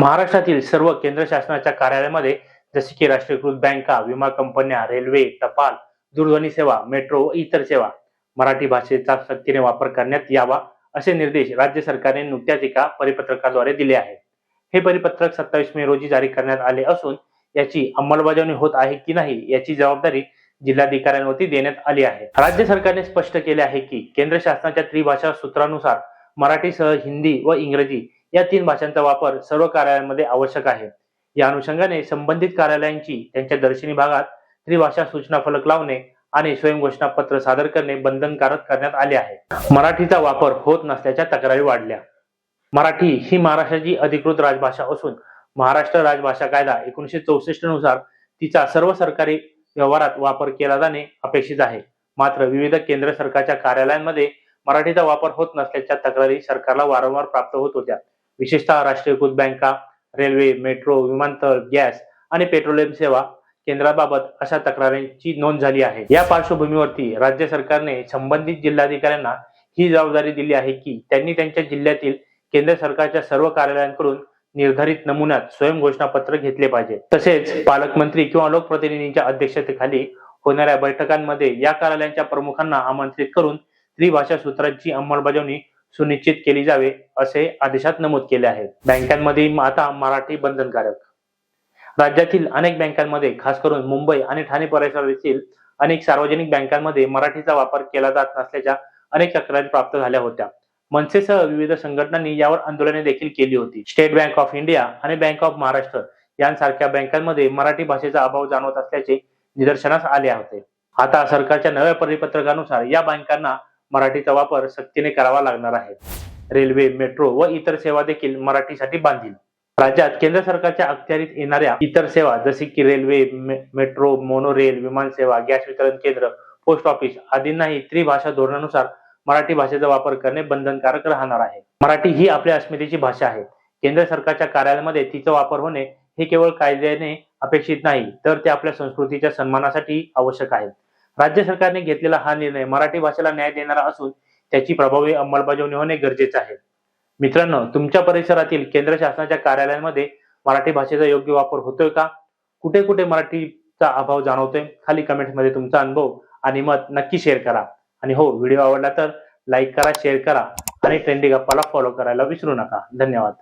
महाराष्ट्रातील सर्व केंद्र शासनाच्या कार्यालयामध्ये जसे की राष्ट्रीयकृत बँका विमा कंपन्या रेल्वे टपाल दूरध्वनी सेवा मेट्रो व इतर सेवा मराठी भाषेचा सक्तीने वापर करण्यात यावा असे निर्देश राज्य सरकारने नुकत्याच एका परिपत्रकाद्वारे दिले आहेत. हे परिपत्रक सत्तावीस मे रोजी जारी करण्यात आले असून याची अंमलबजावणी होत आहे की नाही याची जबाबदारी जिल्हाधिकाऱ्यांवरती देण्यात आली आहे. राज्य सरकारने स्पष्ट केले आहे की केंद्र शासनाच्या त्रिभाषा सूत्रानुसार मराठीसह हिंदी व इंग्रजी या तीन भाषांचा वापर सर्व कार्यालयांमध्ये आवश्यक आहे. या अनुषंगाने संबंधित कार्यालयांची त्यांच्या दर्शनी भागात त्रिभाषा सूचना फलक लावणे आणि स्वयंघोषणा पत्र सादर करणे बंधनकारक करण्यात आले आहे. मराठीचा वापर होत नसल्याच्या तक्रारी वाढल्या. मराठी ही महाराष्ट्राची अधिकृत राजभाषा असून महाराष्ट्र राजभाषा कायदा एकोणीशे चौसष्टनुसार तिचा सर्व सरकारी व्यवहारात वापर केला जाणे अपेक्षित आहे. मात्र विविध केंद्र सरकारच्या कार्यालयांमध्ये मराठीचा वापर होत नसल्याच्या तक्रारी सरकारला वारंवार प्राप्त होत होत्या. विशेषतः राष्ट्रीयकृत बँका रेल्वे मेट्रो विमानतळ गॅस आणि पेट्रोलियम सेवा केंद्राबाबत अशा तक्रारींची नोंद झाली आहे. या पार्श्वभूमीवरती राज्य सरकारने संबंधित जिल्हाधिकाऱ्यांना ही जबाबदारी दिली आहे की त्यांनी त्यांच्या जिल्ह्यातील केंद्र सरकारच्या सर्व कार्यालयांकडून निर्धारित नमुन्यात स्वयंघोषणापत्र घेतले पाहिजे. तसेच पालकमंत्री किंवा लोकप्रतिनिधींच्या अध्यक्षतेखाली होणाऱ्या बैठकांमध्ये या कार्यालयांच्या प्रमुखांना आमंत्रित करून त्रिभाषा सूत्रांची अंमलबजावणी सुनिश्चित केली जावे असे आदेशात नमूद केले आहे. बँकांमध्ये आता मराठी बंधनकारक. राज्यातील अनेक बँकांमध्ये खास करून मुंबई आणि ठाणे परिसरातील अनेक सार्वजनिक बँकांमध्ये मराठीचा वापर केला जात नसल्याच्या अनेक तक्रारी प्राप्त झाल्या होत्या. मनसेसह विविध संघटनांनी यावर आंदोलने देखील केली होती. स्टेट बँक ऑफ इंडिया आणि बँक ऑफ महाराष्ट्र यांसारख्या बँकांमध्ये मराठी भाषेचा अभाव जाणवत असल्याचे निदर्शनास आले होते. आता सरकारच्या नव्या परिपत्रकानुसार या बँकांना मराठीचा वापर सक्तीने करावा लागणार आहे. रेल्वे मेट्रो व इतर सेवा देखील मराठीसाठी बांधील. राज्यात केंद्र सरकारच्या अखत्यारीत येणाऱ्या इतर सेवा जसे की रेल्वे मेट्रो मोनोरेल विमानसेवा गॅस वितरण केंद्र पोस्ट ऑफिस आदींनाही त्रिभाषा धोरणानुसार मराठी भाषेचा वापर करणे बंधनकारक राहणार आहे. मराठी ही आपल्या अस्मितेची भाषा आहे. केंद्र सरकारच्या कार्यालयामध्ये तिचा वापर होणे हे केवळ कायद्याने अपेक्षित नाही तर ते आपल्या संस्कृतीच्या सन्मानासाठी आवश्यक आहे. राज्य सरकारने घेतलेला हा निर्णय मराठी भाषेला न्याय देणारा असून त्याची प्रभावी अंमलबजावणी होणे गरजेचे आहे. मित्रांनो तुमच्या परिसरातील केंद्र शासनाच्या कार्यालयांमध्ये मराठी भाषेचा योग्य वापर होतोय का? कुठे कुठे मराठीचा अभाव जाणवतोय? खाली कमेंटमध्ये तुमचा अनुभव आणि मत नक्की शेअर करा. आणि हो व्हिडिओ आवडला तर लाईक करा शेअर करा आणि ट्रेंडी गप्पाला फॉलो करायला विसरू नका. धन्यवाद.